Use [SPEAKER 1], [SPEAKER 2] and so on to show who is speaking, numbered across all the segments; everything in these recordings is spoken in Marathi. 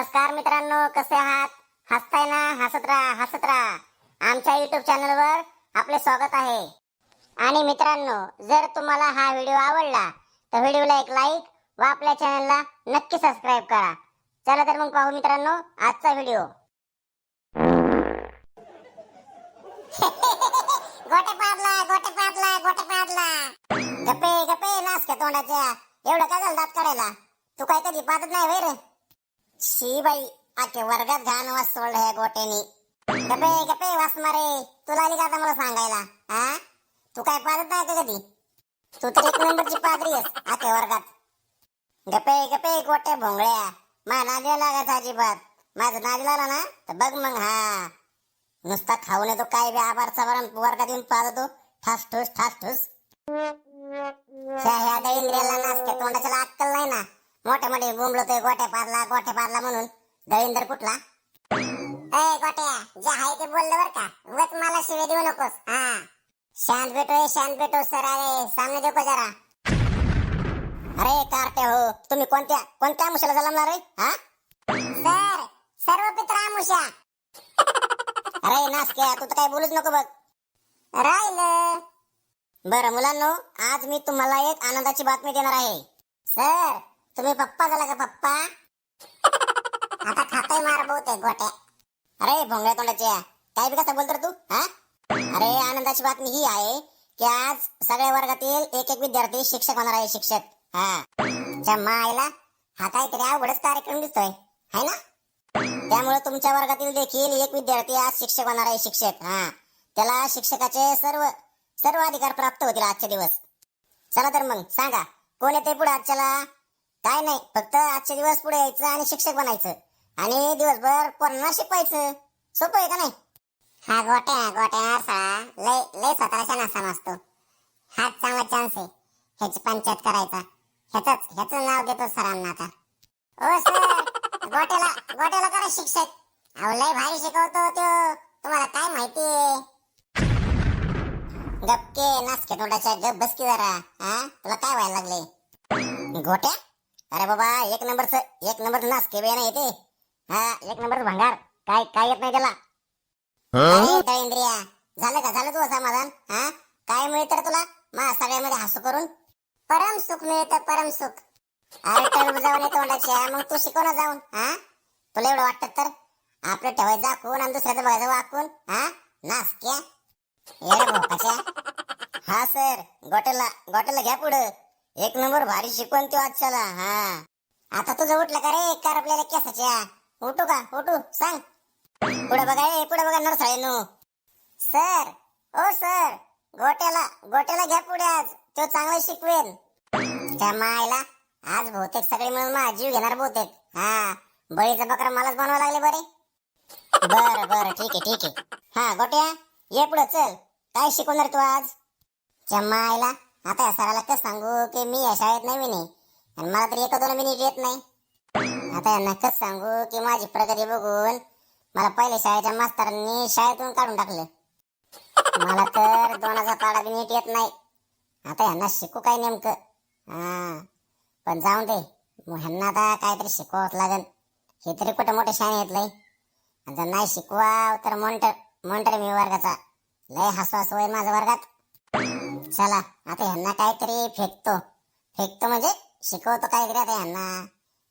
[SPEAKER 1] नमस्कार मित्रांनो कसे आहात? हसताय ना? हसत राहा हसत राहा. आमच्या युट्यूब चॅनलवर आपले स्वागत आहे. आणि मित्रांनो जर तुम्हाला हा व्हिडिओ आवडला तर व्हिडिओला एक लाईक व आपल्या चॅनलला नक्की सबस्क्राईब करा. चला तर मग पाहू मित्रांनो आजचा व्हिडिओ. गोटे पाडला गोटे पाडला गोटे पाडला. गप्पे गप्पे नासक्या तोंडाच्या. एवढं काय झालं दात काढायला? तू काय कधी पाहत नाही वैर शी बाई आके वर्गात घाण वास सोडलं ह्या गोट्यानी. गप्पे गपे वास मारे तुला आली का आता मला सांगायला? हा तू काय पाहत नाही का कधी? तू तर एक नंबरची पादरी आहेस आके वर्गात. गपे गपे गोटे भोंगळ्या. माझ्या नाजीला लागायचा अजिबात. माझं नाजीला आला ना तर बघ मग हा. नुसता खाऊन येतो काय बी आबारचा वरण वर्गात येऊन पाहतो ठास ठुस ठास ठुस. ह्या ह्या दळिंद्र्याला नासक्या तोंडाच्याला अक्कल नाही ना. मोठे मोठे बोंबलतोय गोट्या पारला गोट्या पारला म्हणून. दळिंदर कुठला ए गोट्या जे आहे ते बोललं बर का. उगाच मला शिवे देऊ नकोस. हा. शांत बेटो शांत बेटो सर. अरे सामने देखो जरा. अरे कारटे हो. तुम्ही कोणत्या कोणत्या मुशाला जलमला रे? हा? सर सर्व पित्र मुशा अरे नासक्या तू तर काय बोलूच नको बघ. राहिलं. बरं मुलांनो आज मी तुम्हाला एक आनंदाची बातमी देणार आहे. सर तुम्ही पप्पा झाला का पप्पा? आता खाताय मार बहुतेक गोट्या. अरे भोंगळ्या तोंडाच्या काय बी कसा बोलतो तू हा? अरे आनंदाची बातमी ही आहे की आज सगळ्या वर्गातील एक एक विद्यार्थी शिक्षक होणार आहे शिक्षक. हा. मायला हा काहीतरी अवघडच कार्यक्रम दिसतोय. है ना? त्यामुळे तुमच्या वर्गातील देखील एक विद्यार्थी आज शिक्षक होणार आहे शिक्षक. हा. त्याला शिक्षकाचे सर्व सर्व अधिकार प्राप्त होतील आजचे दिवस. चला तर मग सांगा. कोण येते पुढे आजच्याला? काय नाही फक्त आजचे दिवस पुढे यायचं आणि शिक्षक बनायचं. आणि दिवसभर पोरांना शिकवायचं. सोपं आहे का नाही? हा गोट्या गोट्या साळा लय लय स्वतःच्या नासा नसतो. हाच चांगला चान्स आहे. ह्याची पंचायत करायचा. ह्याच ह्याच नाव देतो सरांना आता. ओ सर गोट्याला गोट्याला करा शिक्षक. अहो लय भारी शिकवतो तो. तुम्हाला काय माहिती गपके नासके तोंडाच्या गप बसकी जरा. हा? तुला काय व्हायला लागले गोट्या? अरे बाबा एक नंबरच एक नंबर नासके बे येते. हा एक नंबर भंगार. काय काय येत नाही त्याला? अरे दळेंद्रिया झालं का झालं तुझं समाधान? हा? काय मिळतं तुला? मा सगळ्यामध्ये हसू करून. परम सुख मिळतं परम सुख. अरे टरबुजावाने तोंडाच्या मग तू शिकव ना जाऊन हा? तुला एवढं वाटत तर? आपलं ठेवायचं दाखवून आणि दुसऱ्याचं बघायचं वाकून हा? नासक्या हा सर. गोटेला गोटेला घ्या पुढं. एक नंबर भारी शिकवण तो आजच्याला हा. आता तुझं उठलं का रे? कार आपल्याला केसाच्या. उठू का? उठू सांग. पुढे बघा ए पुढे बघा नरसाळेनो सर ओ सर गोट्याला गोट्याला घ्या पुढे आज. तो चांगला शिकवेल. त्या मायला आज बहुतेक सगळे मिळून माझा जीव घेणार बहुतेक. हा बळीचा बकरा मलाच बनवा लागले बरे. बर बर ठीक आहे ठीक आहे. हा गोट्या ये पुढे चल. काय शिकवणार तू आज? चम्मायला आता या सराला कसं सांगू की मी या शाळेत नवीन आहे आणि मला तर एक दोन मिनिट येत नाही. आता यांना कसं सांगू की माझी प्रगती बघून मला पहिले शाळेच्या मास्तरांनी शाळेतून काढून टाकलं. मला तर दोनाचा पाडा बी नीट येत नाही. आता यांना शिकू काय नेमकं? हा. पण जाऊन दे. मग ह्यांना आता काहीतरी शिकवावंच लागेल हे तरी कुठे मोठे शाळे येतलंय आणि जर नाही शिकवा तर मोंटर मोंटर मी वर्गाचा लय हसू हसू आहे माझ्या वर्गात. चला आता ह्यांना काहीतरी फेकतो. फेकतो म्हणजे शिकवतो काहीतरी आता यांना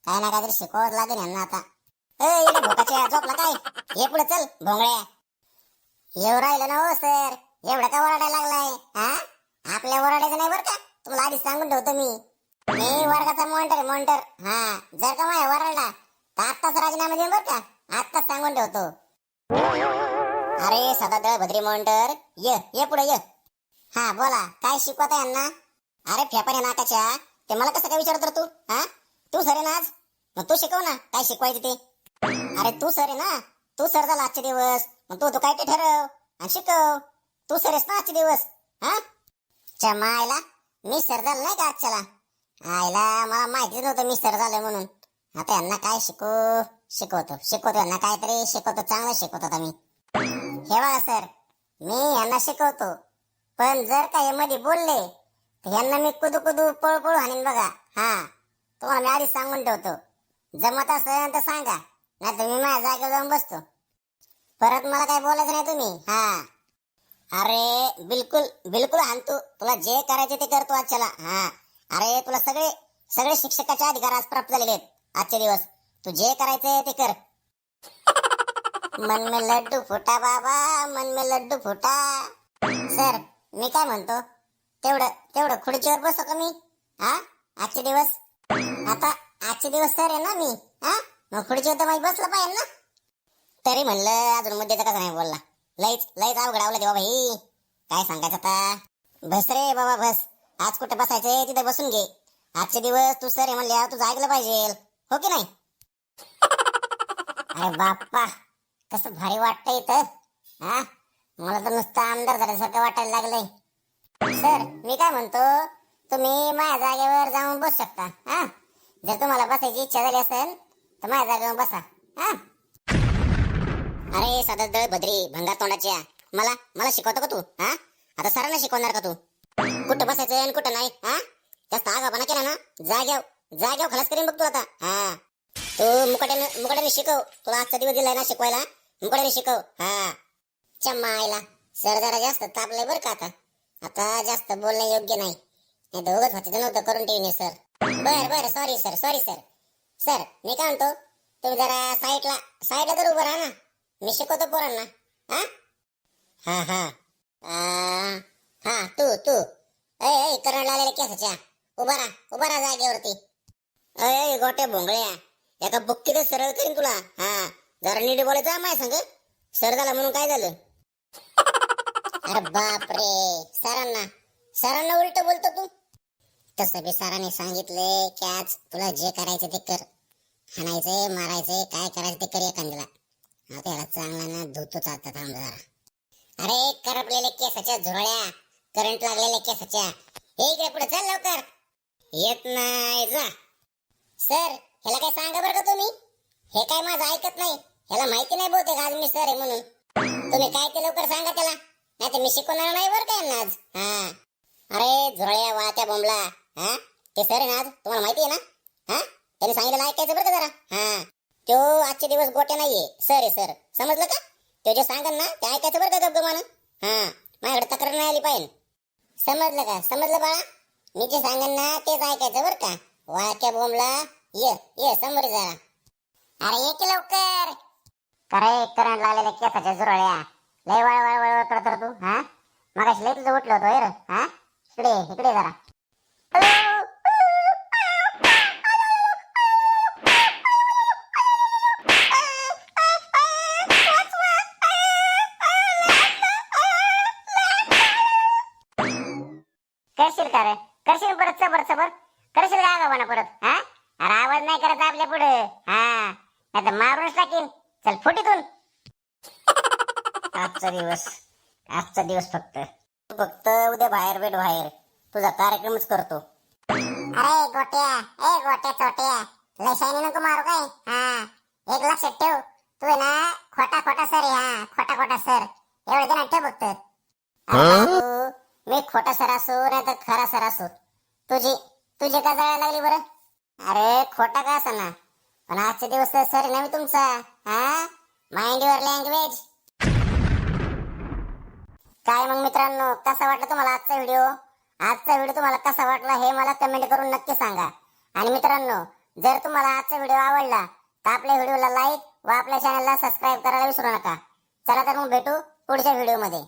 [SPEAKER 1] काय ना काहीतरी शिकवत लागेल यांना आता. ए भोकाच्या झोपला काय? हे पुढे चल भोंगळ्या. येऊ राहिलं ना हो सर. एवढं का ओरडायला लागलाय? हा आपल्या ओरडायचं नाही बरं का? तुम्हाला आधी सांगून ठेवतो मी. मी वर्गाचा मॉनिटर मॉनिटर. हा जर का माझ्या ओरडला तर आत्ताच राजीनामा देईन बरं का? आत्ताच सांगून ठेवतो. अरे सदा दळ भद्री मॉनिटर. ये ये पुढे ये. हा बोला. काय शिकवता यांना अरे फेपाने नाकाच्या. ते मला कसं काय विचारत तू? हा? तू सर आहे ना आज? मग तू शिकव ना काय शिकवायचं ते. अरे तू सर आहे ना? तू सर झाला आजचे दिवस. मग तू तू काय ते ठरव आणि शिकव. तू सर आहेस ना आजचे दिवस हा? चमा आयला मी सर झालं नाही का आजच्याला? आयला मला माहितीच नव्हतं मी सर झालं म्हणून. आता यांना काय शिकू शिकवतो. शिकवतो यांना काहीतरी. शिकवतो चांगलं शिकवतो आता मी. हे बघा सर. मी यांना शिकवतो. पण जर का हे मध्ये बोलले तर यांना मी कुदू कुदू पळ पळू आणीन बघा. हा तुम्हाला मी आधीच सांगून ठेवतो. जमत असेल तर सांगा नाही तर मी माझ्या जागेवर जाऊन बसतो. परत मला काय बोलायचं नाही तुम्ही? हा. अरे बिलकुल बिलकुल आणतो तुला जे करायचे ते करतो आजच्याला. हा. अरे तुला सगळे सगळे शिक्षकाचे अधिकार आज प्राप्त झालेले आहेत आजचे दिवस. तू जे करायचंय ते कर. मन में लड्डू फुटा बाबा मन में लड्डू फुटा. सर मी काय म्हणतो? तेवढं तेवढं खुर्चीवर बसतो का मी? हा? आजचे दिवस? आता आजचे दिवस सर आहे ना मी हा? मग खुर्चीवर तर माझी बसलं पाहिजे ना. तरी म्हणलं अजून मुद्द्याचा कसा नाही बोलला. लईच लईच अवघड आवलं बाबा ही. काय सांगायचं आता? बस रे बाबा बस. आज कुठे बसायचंय तिथे बसून घे. आजचे दिवस तू सर आहे म्हणल्या तुझं ऐकलं पाहिजे. हो की नाही? अरे बाप्पा कसं भारी वाटतं इथं हा? मला तर नुसतं आमदार झाल्यासारखं वाटायला लागलंय. सर मी काय म्हणतो? तुम्ही माझ्या जागेवर जाऊन बसू शकता हा? जर तुम्हाला बसायची इच्छा झाली असेल तर माझ्या जागेवर बसा हा? अरे साधा दळ भद्री भंगार तोंडाच्या. मला मला शिकवतो का तू हा? आता सरांना शिकवणार का तू? कुठं बसायचं आणि कुठं नाही हा? जास्त आगापणा केला ना जाग्याव जाग्याव खलास करीन बघ तू आता हा? तू मुकाट्यानं मुकाट्याने शिकव. तुला आजचा दिवस दिलाय ना शिकवायला? मुकाट्याने शिकव हा? चम्मा आईला सर जरा जास्त तापलंय बरं का आता? आता जास्त बोलणं योग्य नाही. नाही तर उगत होते नव्हतं करून ठेवणे सर. बर बर sorry sir sorry sir sir मी काय म्हणतो? तुम्ही जरा साईडला साईडला तर उभं राहा ना. मी शिकवतो पोरांना. हा? हा हा. हा तू तू. ए ए करण लागलेल्या केसाच्या. उभा राहा उभा राहा जागेवरती. अय गोटे भोंगळ्या. एका बुक्कीतच सरळ करीन तुला. हा. जरा नीट बोलायचं माय सांग. सर झाला म्हणून काय झालं? अरे बाप रे सरांना. सरांना उलट बोलतो तू? तसं बी सरांनी सांगितले की आज तुला जे करायचं ते कर. हाणायचंय मारायचंय काय करायचं ते कर एखाद्याला आता याला चांगला ना धुतोच आता थांब जरा. अरे करपलेले केसाच्या झुरळ्या. करंट लागलेल्या केसाच्या. हे इकडे पुढे चल लवकर. येत नाही जा. सर ह्याला काय सांगा बरं का तुम्ही? हे काय माझं ऐकत नाही. ह्याला माहिती नाही बहुतेक आज मी सर आहे म्हणून. तुम्ही काय ते लवकर सांगा त्याला. नाही तर मी शिकवणार नाही बरं काय आज. हा. अरे झुरळ्या वाट्या बोंबला. हा? ते सर आहे ना आज? तुम्हाला माहिती आहे ना? हा? त्यांनी सांगितलं ऐकायचं बरं का जरा? हा. तो आजचे दिवस गोटे नाहीये. सर आहे सर समजलं का? तो जे सांगन ना ते ऐकायचं बरं का गपगमान हा. माझ्याकडे तक्रार नाही आली पाहिजे समजलं का? समजलं बाळा? मी जे सांगन ना तेच ऐकायचं बरं का? वाक्या बोंबला. ये ये समोर जरा. अरे ये की लवकर. करे करंट लागलेल्या केसाच्या जुरळ्या लय वळ वळ वळ करत तू हा? मगाशी लय तुझं उठलं होतं होय हा? इकडे इकडे जरा. करशील का रे? करशील परत सबर सबर करशील का गावाना परत हा? अरे आवाज नाही करत आपल्या पुढे हा? नाही तर मारूनच टाकीन. चल फुटीतून आजचा दिवस आजचा दिवस फक्त. तू फक्त उद्या बाहेर भेट बाहेर. तुझा कार्यक्रमच करतो. अरे गोट्या. ए गोट्या चोट्या. लशाने नको मारू काय? हा. एक लक्षात ठेव. तू ना खोटा खोटा सर हा. खोटा खोटा सर. एवढं जण ठेव फक्त मी खोटा सर असो नाही तर खरा सर असो. तुझी तुझी का जायला लागली बरं? अरे खोटा का असं ना? पण आजचे दिवस तर सर नवी तुमचा हा? माइंड युअर लँग्वेज काय मग मित्रांनो कसा वाटला तुम्हाला आजचा व्हिडिओ आजचा व्हिडिओ तुम्हाला कसा वाटला हे मला कमेंट करून नक्की सांगा. आणि मित्रांनो जर तुम्हाला आजचा व्हिडिओ आवडला तर आपल्या व्हिडिओला लाईक व आपल्या चॅनलला सबस्क्राईब करायला विसरू नका. चला तर मग भेटू पुढच्या व्हिडिओमध्ये